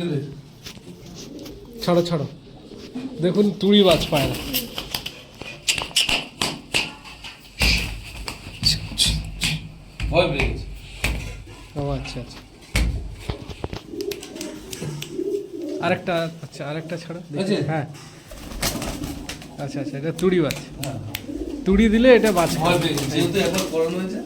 গেলে ছাড়ো ছাড়ো। দেখুন তুড়ি বাজ পায় না। ও আচ্ছা আচ্ছা। আরেকটা আচ্ছা আরেকটা ছাড়ো। হ্যাঁ। আচ্ছা আচ্ছা এটা তুড়ি বাজ। তুড়ি দিলে এটা বাজ। যেহেতু একবার করানো হয়েছে।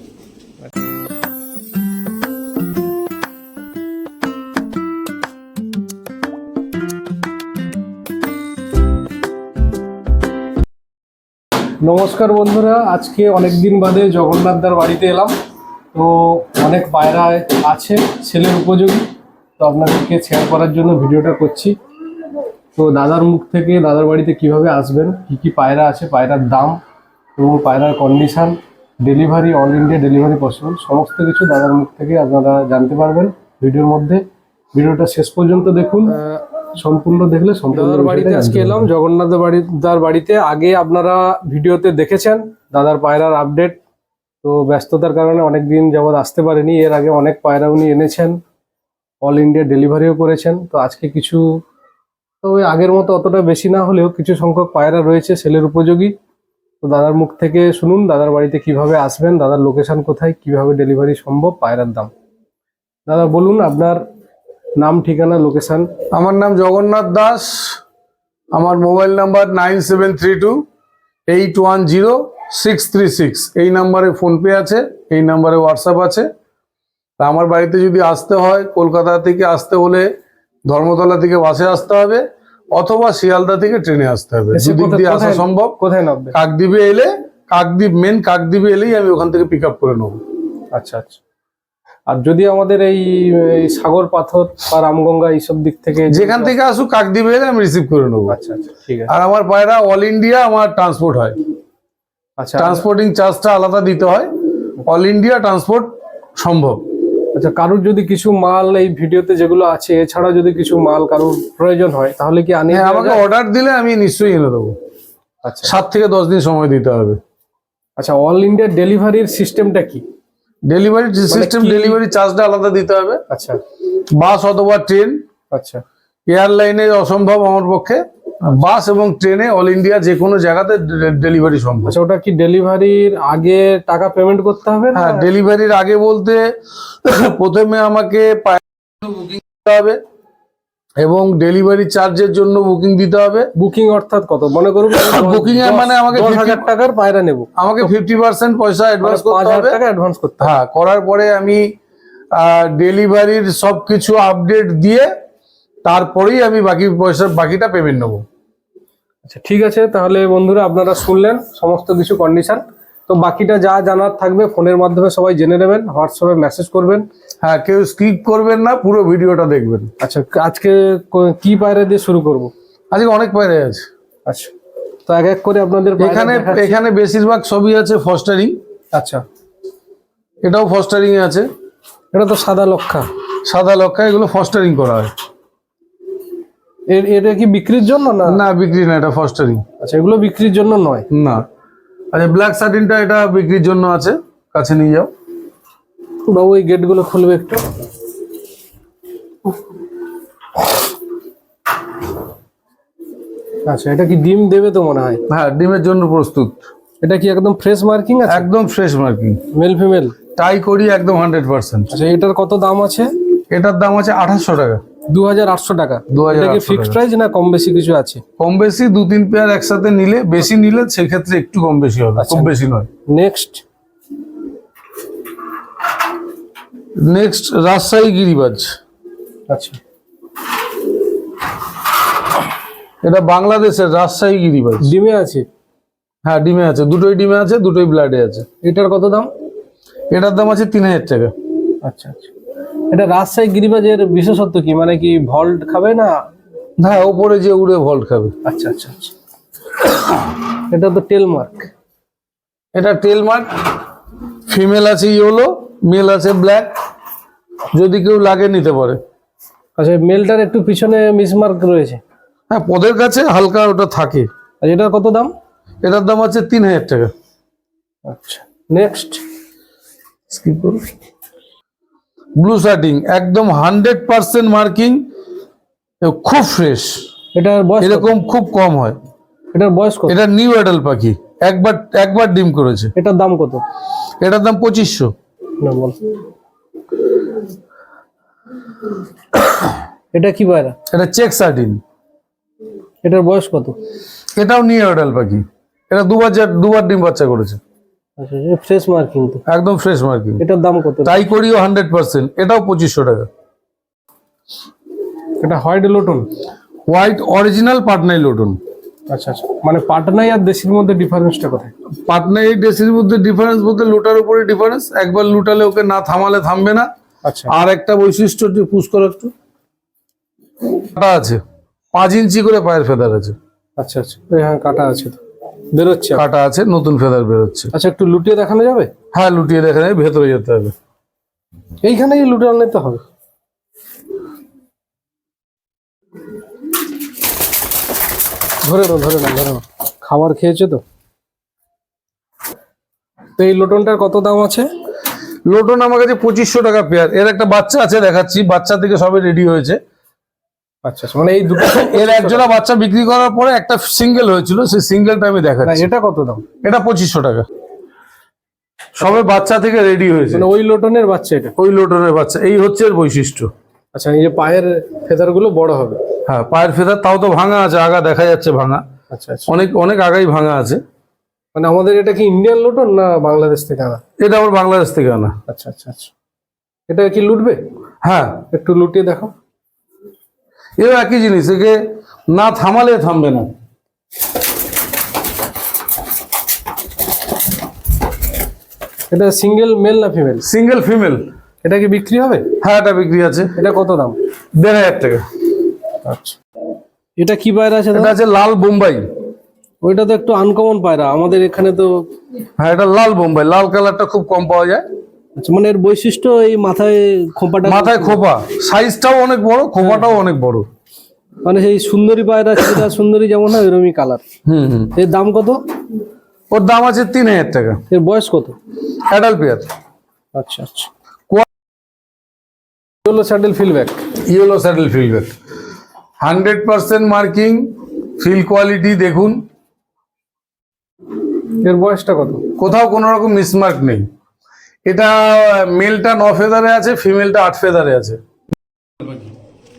নমস্কার বন্ধুরা, আজকে অনেক দিন বাদে জগন্নাথদার বাড়িতে এলাম। তো অনেক পায়রা আছে, ছেলের উপযোগী। তো আপনাদেরকে শেয়ার করার জন্য ভিডিওটা করছি। তো দাদার মুখ থেকে দাদার বাড়িতে কীভাবে আসবেন, কি কি পায়রা আছে, পায়রার দাম এবং পায়রার condition delivery all India delivery possible সমস্ত কিছু দাদার মুখ থেকে আপনারা জানতে পারবেন ভিডিওর মধ্যে। ভিডিওটা শেষ পর্যন্ত দেখুন। সম্পূর্ণ দেখলে সম্পূর্ণ দাদার বাড়িতে আজকে এলাম জগন্নাথ বাড়িদার বাড়িতে। আগে আপনারা ভিডিওতে দেখেছেন দাদার পায়রার আপডেট তো ব্যস্ততার কারণে অনেক দিন যাবৎ আসতে পারেনি। এর আগে অনেক পায়রা উনি এনেছেন অল ইন্ডিয়া ডেলিভারিও করেছেন। তো আজকে কিছু তবে আগের মতো অতটা বেশি না হলেও কিছু সংখ্যক পায়রা রয়েছে সেলের উপযোগী। তো দাদার মুখ থেকে শুনুন দাদার বাড়িতে কীভাবে আসবেন দাদার লোকেশন কোথায় কীভাবে ডেলিভারি সম্ভব পায়রার দাম। দাদা বলুন আপনার নাম ঠিকানা লোকেশন আমার নাম জগন্নাথ দাস। আমার mobile number nine seven three two eight one zero six three six. এই নাম্বারে ফোনপে আছে এই নাম্বারে হোয়াটসঅ্যাপ আছে। তা আমার বাড়িতে যদি আসতে হয় কলকাতা থেকে আসতে হলে ধর্মতলা থেকে বাসে আসতে হবে অথবা শিয়ালদা থেকে ট্রেনে আসতে হবে। দুদিক দিয়ে আসা সম্ভব। কোথায় নামবে? কাকদ্বীপে এলে কাকদ্বীপ মেন কাকদ্বীপে এলেই আমি ওখান থেকে পিক আপ করে নেব। আচ্ছা আচ্ছা। আর যদি আমাদের এই সাগর পাথর বা রামগঙ্গা এইসব দিক থেকে যেখান থেকে আসুক কাকদ্বীপে এলে আমি রিসিভ করে নেব। আচ্ছা আচ্ছা ঠিক আছে। আর আমার পায়রা অল ইন্ডিয়া আমার ট্রান্সপোর্ট হয়। আচ্ছা। ট্রান্সপোর্টিং চার্জটা আলাদা দিতে হয়। অল ইন্ডিয়া ট্রান্সপোর্ট সম্ভব। আচ্ছা কারুর যদি কিছু মাল এই ভিডিওতে যেগুলো আছে এছাড়া যদি কিছু মাল কারুর প্রয়োজন হয় তাহলে কি আনিয়ে হ্যাঁ আমাকে অর্ডার দিলে আমি নিশ্চয়ই এনে দেবো। আচ্ছা। সাত থেকে দশ দিন সময় দিতে হবে। আচ্ছা অল ইন্ডিয়া ডেলিভারির সিস্টেমটা কি? ডেলিভারি সিস্টেম ডেলিভারি চার্জটা আলাদা দিতে হবে। আচ্ছা। বাস অথবা ট্রেন আচ্ছা। এয়ারলাইনে অসম্ভব আমার পক্ষে। বাস এবং ট্রেনে অল ইন্ডিয়া যে কোনো জায়গাতে ডেলিভারি সম্ভব। আচ্ছা ওটা কি ডেলিভারির আগে টাকা পেমেন্ট করতে হবে হ্যাঁ ডেলিভারির আগে বলতে প্রথমে আমাকে বুকিং করতে হবে। এবং ডেলিভারি চার্জের জন্য বুকিং দিতে হবে। বুকিং অর্থাৎ কত? মনে করুন Booking এর মানে আমাকে দশ 50 হাজার টাকার পায়রা নেব। আমাকে ফিফটি পার্সেন্ট পয়সা অ্যাডভান্স করতে হাজার হবে। টাকা অ্যাডভান্স করতে হ্যাঁ করার পরে আমি ডেলিভারির সব কিছু আপডেট দিয়ে তারপরেই আমি বাকি পয়সা বাকিটা পেমেন্ট নেব। আচ্ছা ঠিক আছে তাহলে বন্ধুরা আপনারা শুনলেন সমস্ত কিছু কন্ডিশন তো বাকিটা যা জানার থাকবে ফোনের মাধ্যমে সবাই জেনে নেবেন হোয়াটসঅ্যাপে মেসেজ করবেন। হ্যাঁ কেউ স্কিপ করবেন না পুরো ভিডিওটা দেখবেন। আচ্ছা আজকে ক- পায়রা দিয়ে শুরু করব? আজকে অনেক পায়রা আছে। আচ্ছা তো এক এক করে আপনাদের এখানে এখানে বেশিরভাগ সবই আছে ফস্টারিং আচ্ছা। এটাও ফস্টারিং আছে। এটা তো সাদা লক্ষা। সাদা লক্ষা এগুলো ফস্টারিং করা হয়। এর এটা কি বিক্রির জন্য না? না বিক্রি না এটা ফস্টারিং আচ্ছা এগুলো বিক্রির জন্য নয়? না। আচ্ছা ব্ল্যাক সার্টিনটা এটা বিক্রির জন্য আছে কাছে নিয়ে যাও। বাবু এই গেটগুলো খুলবে একটু। আচ্ছা এটা কি ডিম দেবে তো মনে হয়? হ্যাঁ ডিমের জন্য প্রস্তুত। এটা কি একদম ফ্রেশ মার্কিং আছে? একদম fresh marking male female tie করি একদম হান্ড্রেড পার্সেন্ট আচ্ছা এটার কত দাম আছে? এটার দাম আছে আঠাশশো টাকা। দু হাজার আটশো টাকা। 2800 এটা কি ফিক্সড প্রাইস না কম বেশি কিছু আছে? কম বেশি দু তিন পেয়ার একসাথে নিলে বেশি নিলে সেক্ষেত্রে একটু কম বেশি হবে আচ্ছা। খুব বেশি নয়। নেক্সট নেক্সট রাজশাহী গিরিবাজ। আচ্ছা। এটা বাংলাদেশের রাজশাহী গিরিবাজ। ডিমে আছে? হ্যাঁ ডিমে আছে। দুটোই ডিমে আছে দুটোই ব্লাডে আছে। এটার কত দাম? এটার দাম আছে তিন হাজার টাকা। আচ্ছা আচ্ছা। এটা রাজশাহী গিরিবাজের বিশেষত্ব কি? মানে কি ভল্ট খাবে না? হ্যাঁ ওপরে যে উড়ে ভল্ট খাবে। আচ্ছা আচ্ছা আচ্ছা। এটা তো টেল মার্ক। এটা টেল মার্ক। ফিমেল আছে ইয়েলো মেল আছে ব্ল্যাক। যদি কেউ লাগে নিতে পারে। আচ্ছা মেলটার একটু পিছনে মিসমার্ক রয়েছে। হ্যাঁ পদের কাছে হালকা ওটা থাকে। আর এটার কত দাম? এটার দাম আছে তিন হাজার টাকা। আচ্ছা নেক্সট স্কিপ করুন। ব্লু শার্টিং একদম হান্ড্রেড পার্সেন্ট মার্কিং খুব ফ্রেশ এটার বয়স এরকম খুব কম হয়। এটার বয়স কত? এটা নিউ অ্যাডাল পাখি একবার একবার ডিম করেছে। এটার দাম কত? এটার দাম পঁচিশশো। না বল। এটা কি পায়রা এটা চেক সার্টিন এটার বয়স কত? এটাও নিউ অ্যাডাল পাখি। এটা দুবার দুবার ডিম বাচ্চা করেছে। ফ্রেশ মার্কিং তো। একদম ফ্রেশ মার্কিং এটার দাম কত? তাই করিও হান্ড্রেড পার্সেন্ট এটাও পঁচিশশো টাকা। এটা হোয়াইট লোটন হোয়াইট অরিজিনাল পাটনাই লোটন আচ্ছা আচ্ছা। মানে পাটনাই আর দেশির মধ্যে ডিফারেন্সটা কোথায়? পাটনাই ডেসির মধ্যে ডিফারেন্স বলতে লুটার উপরে ডিফারেন্স একবার লুটালে ওকে না থামালে থামবে না। আচ্ছা। আর একটা বৈশিষ্ট্য পুশ করো একটু। কাটা আছে পাঁচ ইঞ্চি করে পায়ের ফেদার আছে। আচ্ছা আচ্ছা। হ্যাঁ কাটা আছে তো। বেরোচ্ছে। কাটা আছে নতুন ফেদার বেরোচ্ছে। আচ্ছা একটু লুটিয়ে দেখানো যাবে? হ্যাঁ লুটিয়ে দেখে নেয় ভেতরে যেতে হবে। এইখানেই লুটে আনলে তো হবে। ধরে নাও ধরে নাও ধরে নাও। খাবার খেয়েছে তো? তো এই লোটনটার কত দাম আছে? লোটন আমার কাছে পঁচিশশো টাকা পেয়ার এর একটা বাচ্চা আছে দেখাচ্ছি। বাচ্চা থেকে সবে রেডি হয়েছে। আচ্ছা আচ্ছা, মানে এই দুটো এর একজোড়া বাচ্চা বিক্রি করার পরে একটা সিঙ্গেল হয়েছিল সেই সিঙ্গেলটা আমি না, দেখাচ্ছি এটা কত দাম? এটা পঁচিশশো টাকা। সবে বাচ্চা থেকে রেডি হয়েছে। মানে ওই লোটনের বাচ্চা এটা? ওই লোটনের বাচ্চা এই হচ্ছে এর বৈশিষ্ট্য। আচ্ছা এই যে পায়ের ফেদারগুলো বড় হবে। হ্যাঁ পায়ের ফেদার তাও তো ভাঙা আছে আগা দেখা যাচ্ছে ভাঙা। আচ্ছা আচ্ছা। অনেক অনেক আগাই ভাঙা আছে। মানে আমাদের এটা কি ইন্ডিয়ান লোটন না বাংলাদেশ থেকে আনা? এটা আমার বাংলাদেশ থেকে আনা। আচ্ছা আচ্ছা আচ্ছা। এটা কি লুটবে? হ্যাঁ। একটু লুটিয়ে দেখো। এও একই জিনিস একে না থামালে থামবে না। এটা সিঙ্গেল মেল না ফিমেল সিঙ্গেল ফিমেল এটা কি বিক্রি হবে? হ্যাঁ এটা বিক্রি আছে। এটা কত দাম? দেড় হাজার টাকা। আচ্ছা। এটা কি পায়রা আছে এটা আছে লাল বোম্বাই। ওইটা তো একটু আনকমন পায়রা। আমাদের এখানে তো হ্যাঁ এটা লাল বোম্বাই। লাল কালারটা খুব কম পাওয়া যায়। আচ্ছা মানে এর বৈশিষ্ট্য এই মাথায় খোঁপাটা মাথায় খোপা। সাইজটাও অনেক বড় খোপাটাও অনেক বড়। মানে সেই সুন্দরী পায়রা সেটা সুন্দরী যেমন হয় এরকমই কালার হুম হুম। এর দাম কত? ওর দাম আছে তিন হাজার টাকা। এর বয়স কত? অ্যাডাল্ট পেয়ার আচ্ছা আচ্ছা। হলো sandal fillback yellow saddle fieldback hundred percent marking feel quality দেখুন। এর বয়সটা কত? কোথাও কোনো রকম মিসমার্ক নেই। এটা মেলটা ন ফেদারে আছে ফিমেলটা আট ফেদারে আছে।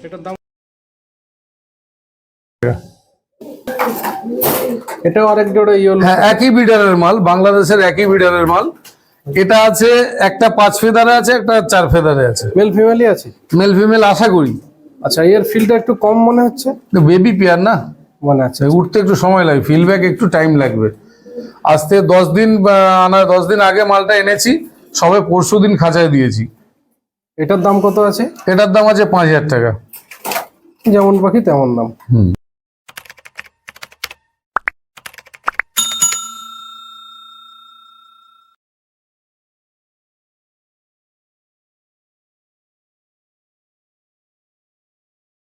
এটার দাম এটাও আরেক জোড়া ইয়েলো হ্যাঁ একই বিডারের মাল বাংলাদেশের একই বিডারের মাল। এটা আছে একটা পাঁচ ফেদারে আছে একটা চার ফেদারে আছে। মেল ফিমেলই আছে? মেল ফিমেল আশা করি। আচ্ছা এর ফিলটা একটু কম মনে হচ্ছে? বেবি পেয়ার না। মনে আছে উঠতে একটু সময় লাগে ফিলব্যাক একটু টাইম লাগবে। আজকে দশ দিন বা আনা দশ দিন আগে মালটা এনেছি। সবে পরশু দিন খাঁচায় দিয়েছি। এটার দাম কত আছে? এটার দাম আছে পাঁচ হাজার টাকা। যেমন পাখি তেমন দাম। হুম।